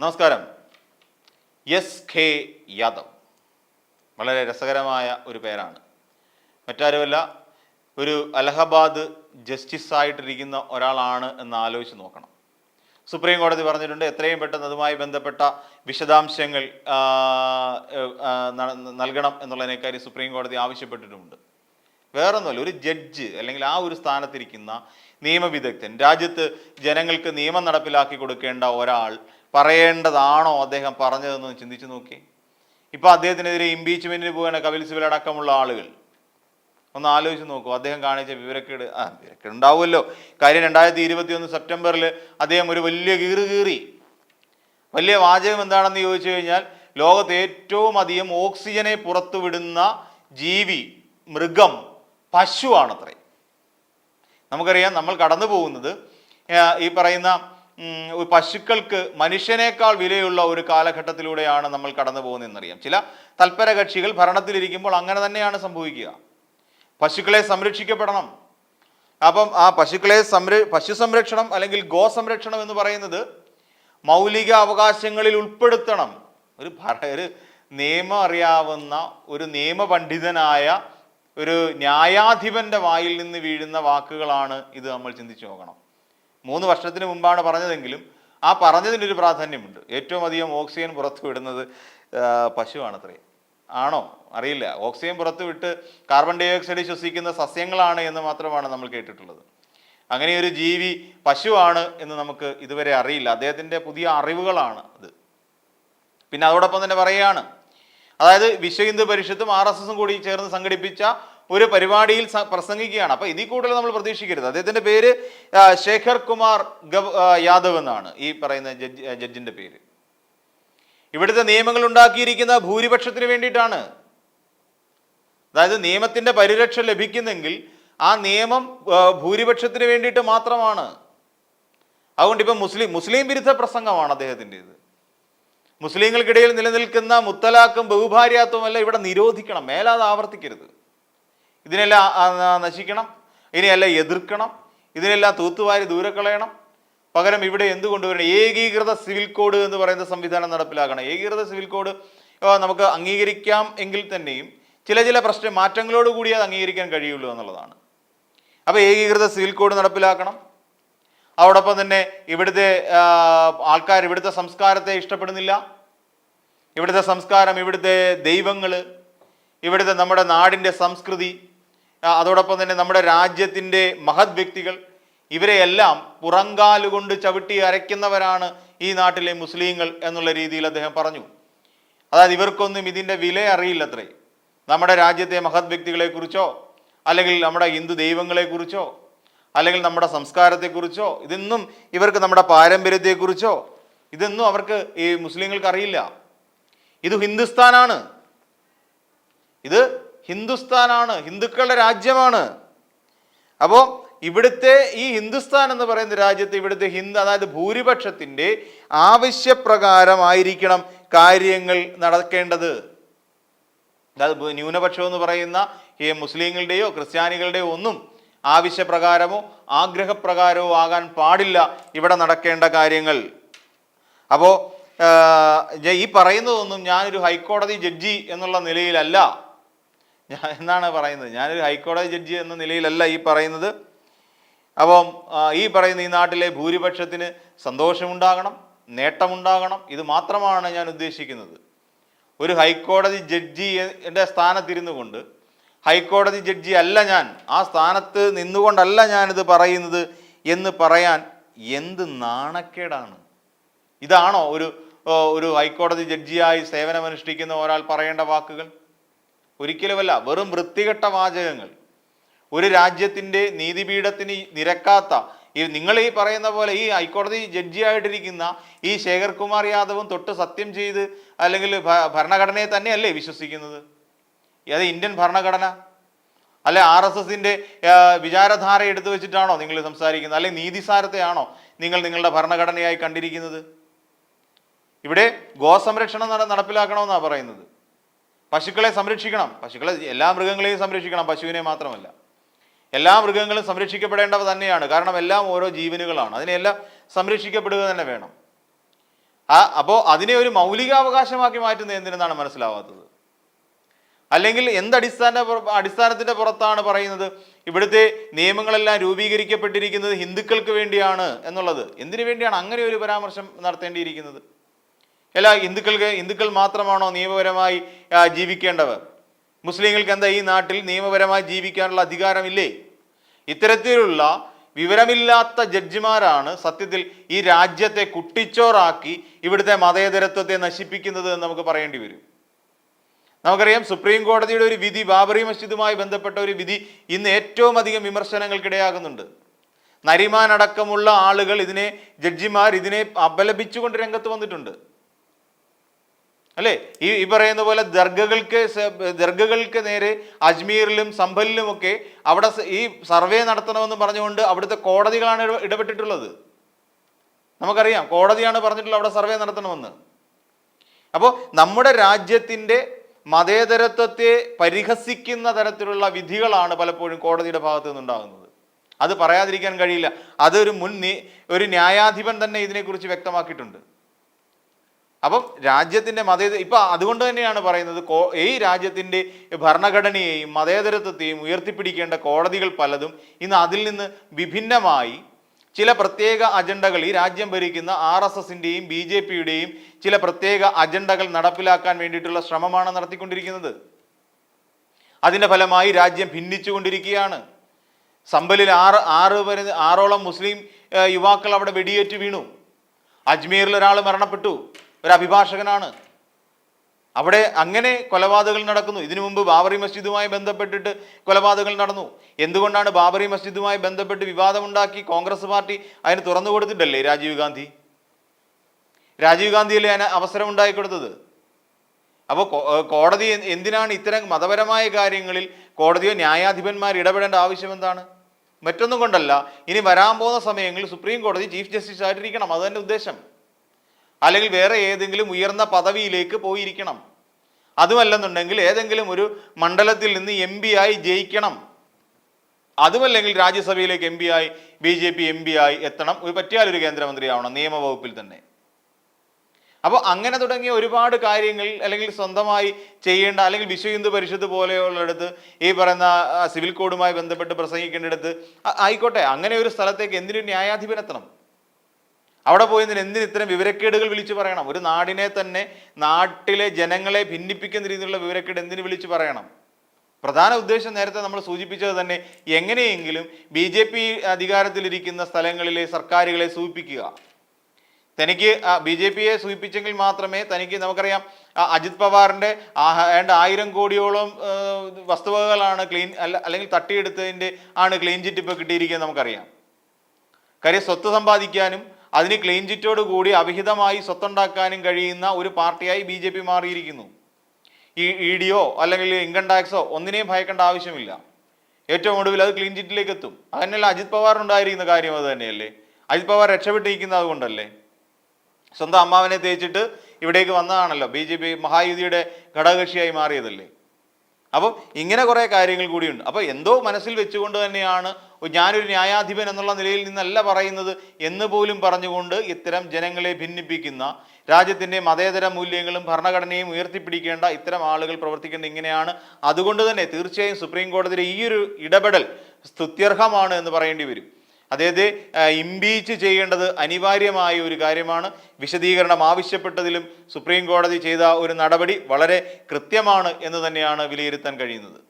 നമസ്കാരം. S K Yadav. വളരെ രസകരമായ ഒരു പേരാണ്. മറ്റാരുമല്ല ഒരു അലഹബാദ് ജസ്റ്റിസ് ആയിട്ടിരിക്കുന്ന ഒരാളാണ് എന്ന് ആലോചിച്ച് നോക്കണം. സുപ്രീം കോടതി പറഞ്ഞിട്ടുണ്ട് എത്രയും പെട്ടെന്ന് അതുമായി ബന്ധപ്പെട്ട വിശദാംശങ്ങൾ നൽകണം എന്നുള്ളതിനെ കാര്യം സുപ്രീം കോടതി ആവശ്യപ്പെട്ടിട്ടുമുണ്ട്. വേറൊന്നുമല്ല ഒരു ജഡ്ജ് അല്ലെങ്കിൽ ആ ഒരു സ്ഥാനത്തിരിക്കുന്ന നിയമവിദഗ്ധൻ രാജ്യത്ത് ജനങ്ങൾക്ക് നിയമം നടപ്പിലാക്കി കൊടുക്കേണ്ട ഒരാൾ പറയേണ്ടതാണോ അദ്ദേഹം പറഞ്ഞതെന്ന് ചിന്തിച്ചു നോക്കി. ഇപ്പോൾ അദ്ദേഹത്തിനെതിരെ ഇംപീച്ച്മെന്റിന് പോവുകയാണ് കപിൽ സിബൽ അടക്കമുള്ള ആളുകൾ. ഒന്ന് ആലോചിച്ച് നോക്കൂ അദ്ദേഹം കാണിച്ച വിവരക്കേട് ആ വിവരക്കേട് ഉണ്ടാവുമല്ലോ. കാര്യം രണ്ടായിരത്തി ഇരുപത്തി ഒന്ന് സെപ്റ്റംബറിൽ അദ്ദേഹം ഒരു വലിയ കീറ് കീറി. വലിയ വാചകം എന്താണെന്ന് ചോദിച്ചു കഴിഞ്ഞാൽ ലോകത്ത് ഏറ്റവും അധികം ഓക്സിജനെ പുറത്തുവിടുന്ന ജീവി മൃഗം പശുവാണത്രേ. നമുക്കറിയാം നമ്മൾ കടന്നു പോകുന്നത് ഈ പറയുന്ന പശുക്കൾക്ക് മനുഷ്യനേക്കാൾ വിലയുള്ള ഒരു കാലഘട്ടത്തിലൂടെയാണ് നമ്മൾ കടന്നു പോകുന്നതെന്നറിയാം. ചില തൽപര കക്ഷികൾ ഭരണത്തിലിരിക്കുമ്പോൾ അങ്ങനെ തന്നെയാണ് സംഭവിക്കുക. പശുക്കളെ സംരക്ഷിക്കപ്പെടണം. അപ്പം ആ പശുക്കളെ സംര പശു സംരക്ഷണം അല്ലെങ്കിൽ ഗോ സംരക്ഷണം എന്ന് പറയുന്നത് മൗലിക അവകാശങ്ങളിൽ ഉൾപ്പെടുത്തണം. ഒരു ഒരു നിയമം അറിയാവുന്ന ഒരു നിയമപണ്ഡിതനായ ഒരു ന്യായാധിപന്റെ വായിൽ നിന്ന് വീഴുന്ന വാക്കുകളാണ് ഇത് നമ്മൾ ചിന്തിച്ചു നോക്കണം. മൂന്ന് വർഷത്തിന് മുമ്പാണ് പറഞ്ഞതെങ്കിലും ആ പറഞ്ഞതിനൊരു പ്രാധാന്യമുണ്ട്. ഏറ്റവും അധികം ഓക്സിജൻ പുറത്തു വിടുന്നത് പശുവാണത്രേ. ആണോ? അറിയില്ല. ഓക്സിജൻ പുറത്തു വിട്ട് കാർബൺ ഡൈ ഓക്സൈഡ് ശ്വസിക്കുന്ന സസ്യങ്ങളാണ് എന്ന് മാത്രമാണ് നമ്മൾ കേട്ടിട്ടുള്ളത്. അങ്ങനെ ഒരു ജീവി പശുവാണ് എന്ന് നമുക്ക് ഇതുവരെ അറിയില്ല. അദ്ദേഹത്തിന്റെ പുതിയ അറിവുകളാണ് അത്. പിന്നെ അതോടൊപ്പം തന്നെ പറയുകയാണ്. അതായത് വിശ്വ ഹിന്ദു പരിഷത്തും ആർ എസ് എസും കൂടി ചേർന്ന് സംഘടിപ്പിച്ച ഒരു പരിപാടിയിൽ പ്രസംഗിക്കുകയാണ്. അപ്പൊ ഇതിൽ കൂടുതൽ നമ്മൾ പ്രതീക്ഷിക്കരുത്. അദ്ദേഹത്തിന്റെ പേര് ശേഖർ കുമാർ യാദവ് എന്നാണ് ഈ പറയുന്ന ജഡ്ജ് ജഡ്ജിന്റെ പേര്. ഇവിടുത്തെ നിയമങ്ങൾ ഉണ്ടാക്കിയിരിക്കുന്ന ഭൂരിപക്ഷത്തിന് വേണ്ടിയിട്ടാണ്. അതായത് നിയമത്തിന്റെ പരിരക്ഷ ലഭിക്കുന്നെങ്കിൽ ആ നിയമം ഭൂരിപക്ഷത്തിന് വേണ്ടിയിട്ട് മാത്രമാണ്. അതുകൊണ്ട് ഇപ്പം മുസ്ലിം മുസ്ലിം വിരുദ്ധ പ്രസംഗമാണ് അദ്ദേഹത്തിന്റെത്. മുസ്ലിങ്ങൾക്കിടയിൽ നിലനിൽക്കുന്ന മുത്തലാക്കും ബഹുഭാര്യാത്വം എല്ലാം ഇവിടെ നിരോധിക്കണം. മേലാതെ ആവർത്തിക്കരുത്. ഇതിനെല്ലാം നശിക്കണം. ഇതിനെയെല്ലാം എതിർക്കണം. ഇതിനെല്ലാം തൂത്തുവാരി ദൂരെ കളയണം പകരം ഇവിടെ എന്ത് കൊണ്ടുവരണം ഏകീകൃത സിവിൽ കോഡ് എന്ന് പറയുന്ന സംവിധാനം നടപ്പിലാക്കണം. ഏകീകൃത സിവിൽ കോഡ് നമുക്ക് അംഗീകരിക്കാം എങ്കിൽ തന്നെയും ചില ചില പ്രശ്ന മാറ്റങ്ങളോട് കൂടി അത് അംഗീകരിക്കാൻ കഴിയുള്ളൂ എന്നുള്ളതാണ്. അപ്പോൾ ഏകീകൃത സിവിൽ കോഡ് നടപ്പിലാക്കണം. അതോടൊപ്പം തന്നെ ഇവിടുത്തെ ആൾക്കാർ ഇവിടുത്തെ സംസ്കാരത്തെ ഇഷ്ടപ്പെടുന്നില്ല. ഇവിടുത്തെ സംസ്കാരം ഇവിടുത്തെ ദൈവങ്ങൾ ഇവിടുത്തെ നമ്മുടെ നാടിന്റെ സംസ്കൃതി അതോടൊപ്പം തന്നെ നമ്മുടെ രാജ്യത്തിന്റെ മഹത് വ്യക്തികൾ ഇവരെയെല്ലാം പുറങ്കാലുകൊണ്ട് ചവിട്ടി അരയ്ക്കുന്നവരാണ് ഈ നാട്ടിലെ മുസ്ലിങ്ങൾ എന്നുള്ള രീതിയിൽ അദ്ദേഹം പറഞ്ഞു. അതായത് ഇവർക്കൊന്നും ഇതിന്റെ വില അറിയില്ലത്രേ. നമ്മുടെ രാജ്യത്തെ മഹത് വ്യക്തികളെക്കുറിച്ചോ അല്ലെങ്കിൽ നമ്മുടെ ഹിന്ദു ദൈവങ്ങളെക്കുറിച്ചോ അല്ലെങ്കിൽ നമ്മുടെ സംസ്കാരത്തെക്കുറിച്ചോ ഇതൊന്നും ഇവർക്ക് നമ്മുടെ പാരമ്പര്യത്തെക്കുറിച്ചോ ഇതൊന്നും അവർക്ക് ഈ മുസ്ലിങ്ങൾക്ക് അറിയില്ല. ഇത് ഹിന്ദുസ്ഥാനാണ്. ഇത് ഹിന്ദുസ്ഥാനാണ് ഹിന്ദുക്കളുടെ രാജ്യമാണ്. അപ്പോൾ ഇവിടുത്തെ ഈ ഹിന്ദുസ്ഥാൻ എന്ന് പറയുന്ന രാജ്യത്ത് ഇവിടുത്തെ ഹിന്ദു അതായത് ഭൂരിപക്ഷത്തിന്റെ ആവശ്യപ്രകാരമായിരിക്കണം കാര്യങ്ങൾ നടക്കേണ്ടത്. അതായത് ന്യൂനപക്ഷം എന്ന് പറയുന്ന ഈ മുസ്ലിങ്ങളുടെയോ ക്രിസ്ത്യാനികളുടെയോ ഒന്നും ആവശ്യപ്രകാരമോ ആഗ്രഹപ്രകാരമോ ആകാൻ പാടില്ല ഇവിടെ നടക്കേണ്ട കാര്യങ്ങൾ. അപ്പോൾ ഈ പറയുന്നതൊന്നും ഞാനൊരു ഹൈക്കോടതി ജഡ്ജി എന്നുള്ള നിലയിലല്ല. ഞാൻ എന്നാണ് പറയുന്നത്? ഞാനൊരു ഹൈക്കോടതി ജഡ്ജി എന്ന നിലയിലല്ല ഈ പറയുന്നത്. അപ്പം ഈ പറയുന്ന ഈ നാട്ടിലെ ഭൂരിപക്ഷത്തിന് സന്തോഷമുണ്ടാകണം നേട്ടമുണ്ടാകണം. ഇത് മാത്രമാണ് ഞാൻ ഉദ്ദേശിക്കുന്നത്. ഒരു ഹൈക്കോടതി ജഡ്ജി ജഡ്ജിയുടെ സ്ഥാനത്തിരുന്നു കൊണ്ട് ഹൈക്കോടതി ജഡ്ജി അല്ല ഞാൻ ആ സ്ഥാനത്ത് നിന്നുകൊണ്ടല്ല ഞാനിത് പറയുന്നത് എന്ന് പറയാൻ എന്ത് നാണക്കേടാണ്? ഇതാണോ ഒരു ഒരു ഹൈക്കോടതി ജഡ്ജിയായി സേവനമനുഷ്ഠിക്കുന്ന ഒരാൾ പറയേണ്ട വാക്കുകൾ? ഒരിക്കലുമല്ല വെറും വൃത്തികെട്ട വാചകങ്ങൾ. ഒരു രാജ്യത്തിന്റെ നീതിപീഠത്തിന് നിരക്കാത്ത ഈ നിങ്ങൾ ഈ പറയുന്ന പോലെ ഈ ഹൈക്കോടതി ജഡ്ജിയായിട്ടിരിക്കുന്ന ഈ ശേഖർ കുമാർ യാദവും തൊട്ട് സത്യം ചെയ്ത് അല്ലെങ്കിൽ ഭരണഘടനയെ തന്നെയല്ലേ വിശ്വസിക്കുന്നത്? അത് ഇന്ത്യൻ ഭരണഘടന? അല്ലെ ആർ എസ് എസിന്റെ വിചാരധാര എടുത്തു വെച്ചിട്ടാണോ നിങ്ങൾ സംസാരിക്കുന്നത്? അല്ലെ നീതിസാരത്തെയാണോ നിങ്ങൾ നിങ്ങളുടെ ഭരണഘടനയായി കണ്ടിരിക്കുന്നത്? ഇവിടെ ഗോസംരക്ഷണം നട നടപ്പിലാക്കണമെന്നാണ് പറയുന്നത്. പശുക്കളെ സംരക്ഷിക്കണം. പശുക്കളെ എല്ലാ മൃഗങ്ങളെയും സംരക്ഷിക്കണം പശുവിനെ മാത്രമല്ല. എല്ലാ മൃഗങ്ങളും സംരക്ഷിക്കപ്പെടേണ്ടവ തന്നെയാണ്. കാരണം എല്ലാം ഓരോ ജീവനുകളാണ്. അതിനെല്ലാം സംരക്ഷിക്കപ്പെടുക തന്നെ വേണം. ആ അപ്പോൾ അതിനെ ഒരു മൗലികാവകാശമാക്കി മാറ്റുന്നത് എന്തിനെന്നാണ് മനസ്സിലാവാത്തത്? അല്ലെങ്കിൽ എന്തടിസ്ഥാന അടിസ്ഥാനത്തിന്റെ പുറത്താണ് പറയുന്നത്? ഇവിടുത്തെ നിയമങ്ങളെല്ലാം രൂപീകരിക്കപ്പെട്ടിരിക്കുന്നത് ഹിന്ദുക്കൾക്ക് വേണ്ടിയാണ് എന്നുള്ളത്. എന്തിനു വേണ്ടിയാണ് അങ്ങനെ ഒരു പരാമർശം നടത്തേണ്ടിയിരിക്കുന്നത്? അല്ല ഹിന്ദുക്കൾക്ക് ഹിന്ദുക്കൾ മാത്രമാണോ നിയമപരമായി ജീവിക്കേണ്ടവർ മുസ്ലിങ്ങൾക്ക് എന്താ ഈ നാട്ടിൽ നിയമപരമായി ജീവിക്കാനുള്ള അധികാരമില്ലേ? ഇത്തരത്തിലുള്ള വിവരമില്ലാത്ത ജഡ്ജിമാരാണ് സത്യത്തിൽ ഈ രാജ്യത്തെ കുട്ടിച്ചോറാക്കി ഇവിടുത്തെ മതേതരത്വത്തെ നശിപ്പിക്കുന്നത് എന്ന് നമുക്ക് പറയേണ്ടി വരും. നമുക്കറിയാം സുപ്രീം കോടതിയുടെ ഒരു വിധി ബാബറി മസ്ജിദുമായി ബന്ധപ്പെട്ട ഒരു വിധി ഇന്ന് ഏറ്റവും അധികം വിമർശനങ്ങൾക്കിടയാകുന്നുണ്ട്. നരിമാൻ അടക്കമുള്ള ആളുകൾ ഇതിനെ ജഡ്ജിമാർ ഇതിനെ അപലപിച്ചുകൊണ്ട് രംഗത്ത് വന്നിട്ടുണ്ട്. അല്ലേ? ഈ ഈ പറയുന്ന പോലെ ദർഗകൾക്ക് ദർഗകൾക്ക് നേരെ അജ്മീറിലും സംഭലിലുമൊക്കെ അവിടെ ഈ സർവേ നടത്തണമെന്ന് പറഞ്ഞുകൊണ്ട് അവിടുത്തെ കോടതികളാണ് ഇട- ഇടപെട്ടിട്ടുള്ളത്. നമുക്കറിയാം കോടതിയാണ് പറഞ്ഞിട്ടുള്ളത് അവിടെ സർവേ നടത്തണമെന്ന്. അപ്പോൾ നമ്മുടെ രാജ്യത്തിന്റെ മതേതരത്വത്തെ പരിഹസിക്കുന്ന തരത്തിലുള്ള വിധികളാണ് പലപ്പോഴും കോടതിയുടെ ഭാഗത്തു നിന്നുണ്ടാകുന്നത്. അത് പറയാതിരിക്കാൻ കഴിയില്ല. അതൊരു മുൻ ഒരു ന്യായാധിപൻ തന്നെ ഇതിനെക്കുറിച്ച് വ്യക്തമാക്കിയിട്ടുണ്ട്. അപ്പം രാജ്യത്തിന്റെ മതേത ഇപ്പം അതുകൊണ്ട് തന്നെയാണ് പറയുന്നത് കോ ഈ രാജ്യത്തിന്റെ ഭരണഘടനയെയും മതേതരത്വത്തെയും ഉയർത്തിപ്പിടിക്കേണ്ട കോടതികൾ പലതും ഇന്ന് അതിൽ നിന്ന് വിഭിന്നമായി ചില പ്രത്യേക അജണ്ടകൾ ഈ രാജ്യം ഭരിക്കുന്ന ആർ എസ് എസിന്റെയും ബി ജെ പിയുടെയും ചില പ്രത്യേക അജണ്ടകൾ നടപ്പിലാക്കാൻ വേണ്ടിയിട്ടുള്ള ശ്രമമാണ് നടത്തിക്കൊണ്ടിരിക്കുന്നത്. അതിന്റെ ഫലമായി രാജ്യം ഭിന്നിച്ചുകൊണ്ടിരിക്കുകയാണ്. സമ്പലിൽ ആറ് ആറ് വരെ ആറോളം മുസ്ലിം യുവാക്കൾ അവിടെ വെടിയേറ്റ് വീണു. അജ്മീറിൽ ഒരാൾ മരണപ്പെട്ടു. ഒരു അഭിഭാഷകനാണ്. അവിടെ അങ്ങനെ കൊലപാതകങ്ങൾ നടക്കുന്നു. ഇതിനു മുമ്പ് ബാബറി മസ്ജിദുമായി ബന്ധപ്പെട്ടിട്ട് കൊലപാതകങ്ങൾ നടന്നു. എന്തുകൊണ്ടാണ് ബാബറി മസ്ജിദുമായി ബന്ധപ്പെട്ട് വിവാദമുണ്ടാക്കി കോൺഗ്രസ് പാർട്ടി അതിന് തുറന്നു കൊടുത്തിട്ടല്ലേ രാജീവ് ഗാന്ധി? രാജീവ് ഗാന്ധിയല്ലേ അതിന് അവസരം ഉണ്ടാക്കി കൊടുത്തത്? അപ്പോൾ കോടതി എന്തിനാണ് ഇത്തരം മതപരമായ കാര്യങ്ങളിൽ കോടതിയോ ന്യായാധിപന്മാർ ഇടപെടേണ്ട ആവശ്യം എന്താണ്? മറ്റൊന്നും കൊണ്ടല്ല. ഇനി വരാൻ പോകുന്ന സമയങ്ങളിൽ സുപ്രീം കോടതി ചീഫ് ജസ്റ്റിസ് ആയിട്ടിരിക്കണം അത് തന്നെ ഉദ്ദേശം. അല്ലെങ്കിൽ വേറെ ഏതെങ്കിലും ഉയർന്ന പദവിയിലേക്ക് പോയിരിക്കണം. അതുമല്ലെന്നുണ്ടെങ്കിൽ ഏതെങ്കിലും ഒരു മണ്ഡലത്തിൽ നിന്ന് എം ആയി ജയിക്കണം. അതുമല്ലെങ്കിൽ രാജ്യസഭയിലേക്ക് എം ആയി ബി ജെ പി എം ആയി എത്തണം. പറ്റിയാൽ ഒരു കേന്ദ്രമന്ത്രിയാവണം നിയമവകുപ്പിൽ തന്നെ. അപ്പോൾ അങ്ങനെ തുടങ്ങിയ ഒരുപാട് കാര്യങ്ങൾ അല്ലെങ്കിൽ സ്വന്തമായി ചെയ്യേണ്ട അല്ലെങ്കിൽ വിശ്വ ഹിന്ദു പരിഷത്ത് പോലെയുള്ളിടത്ത് ഈ പറയുന്ന സിവിൽ കോഡുമായി ബന്ധപ്പെട്ട് പ്രസംഗിക്കേണ്ടിടത്ത് ആയിക്കോട്ടെ അങ്ങനെ ഒരു സ്ഥലത്തേക്ക് എന്തിനു ന്യായാധിപൻ എത്തണം? അവിടെ പോയി എന്തിന് ഇത്തരം വിവരക്കേടുകൾ വിളിച്ചു പറയണം? ഒരു നാടിനെ തന്നെ നാട്ടിലെ ജനങ്ങളെ ഭിന്നിപ്പിക്കുന്ന രീതിയിലുള്ള വിവരക്കേട് എന്തിനു വിളിച്ചു പറയണം? പ്രധാന ഉദ്ദേശം നേരത്തെ നമ്മൾ സൂചിപ്പിച്ചത് തന്നെ എങ്ങനെയെങ്കിലും ബി ജെ പി അധികാരത്തിലിരിക്കുന്ന സ്ഥലങ്ങളിലെ സർക്കാരുകളെ സൂചിപ്പിക്കുക. തനിക്ക് ബി ജെ പിയെ സൂചിപ്പിച്ചെങ്കിൽ മാത്രമേ തനിക്ക് നമുക്കറിയാം അജിത് പവാറിന്റെ ഏതാണ്ട് ആയിരം കോടിയോളം വസ്തുവകകളാണ് ക്ലീൻ അല്ല അല്ലെങ്കിൽ തട്ടിയെടുത്തതിന്റെ ആണ് ക്ലീൻ ചിറ്റ് ഇപ്പോൾ കിട്ടിയിരിക്കുന്നത് നമുക്കറിയാം. കാര്യം സ്വത്ത് സമ്പാദിക്കാനും അതിന് ക്ലീൻ ചിറ്റോട് കൂടി അവിഹിതമായി സ്വത്തുണ്ടാക്കാനും കഴിയുന്ന ഒരു പാർട്ടിയായി ബി ജെ പി മാറിയിരിക്കുന്നു. ഈ ഇ ഡിയോ അല്ലെങ്കിൽ ഇൻകം ടാക്സോ ഒന്നിനെയും ഭയക്കേണ്ട ആവശ്യമില്ല. ഏറ്റവും ഒടുവിൽ അത് ക്ലീൻ ചിറ്റിലേക്ക് എത്തും. അതന്നെയല്ല അജിത് പവാർ ഉണ്ടായിരിക്കുന്ന കാര്യം അത് തന്നെയല്ലേ? അജിത് പവാർ രക്ഷപ്പെട്ടിരിക്കുന്നത് അതുകൊണ്ടല്ലേ? സ്വന്തം അമ്മാവനെ തേച്ചിട്ട് ഇവിടേക്ക് വന്നതാണല്ലോ. ബി ജെ പി മഹായുതിയുടെ ഘടകകക്ഷിയായി മാറിയതല്ലേ? അപ്പോൾ ഇങ്ങനെ കുറേ കാര്യങ്ങൾ കൂടിയുണ്ട്. അപ്പോൾ എന്തോ മനസ്സിൽ വെച്ചുകൊണ്ട് തന്നെയാണ് ഞാനൊരു ന്യായാധിപൻ എന്നുള്ള നിലയിൽ നിന്നല്ല പറയുന്നത് എന്ന് പോലും പറഞ്ഞുകൊണ്ട് ഇത്തരം ജനങ്ങളെ ഭിന്നിപ്പിക്കുന്ന രാജ്യത്തിന്റെ മതേതര മൂല്യങ്ങളും ഭരണഘടനയും ഉയർത്തിപ്പിടിക്കേണ്ട ഇത്തരം ആളുകൾ പ്രവർത്തിക്കേണ്ട ഇങ്ങനെയാണ്. അതുകൊണ്ട് തന്നെ തീർച്ചയായും സുപ്രീം കോടതിയിലെ ഈ ഒരു ഇടപെടൽ സ്തുത്യർഹമാണ് എന്ന് പറയേണ്ടി വരും. അതായത് ഇംപീച്ച് ചെയ്യേണ്ടത് അനിവാര്യമായ ഒരു കാര്യമാണ്. വിശദീകരണം ആവശ്യപ്പെട്ടതിലും സുപ്രീം കോടതി ചെയ്ത ഒരു നടപടി വളരെ കൃത്യമാണ് എന്ന് തന്നെയാണ് വിലയിരുത്താൻ കഴിയുന്നത്.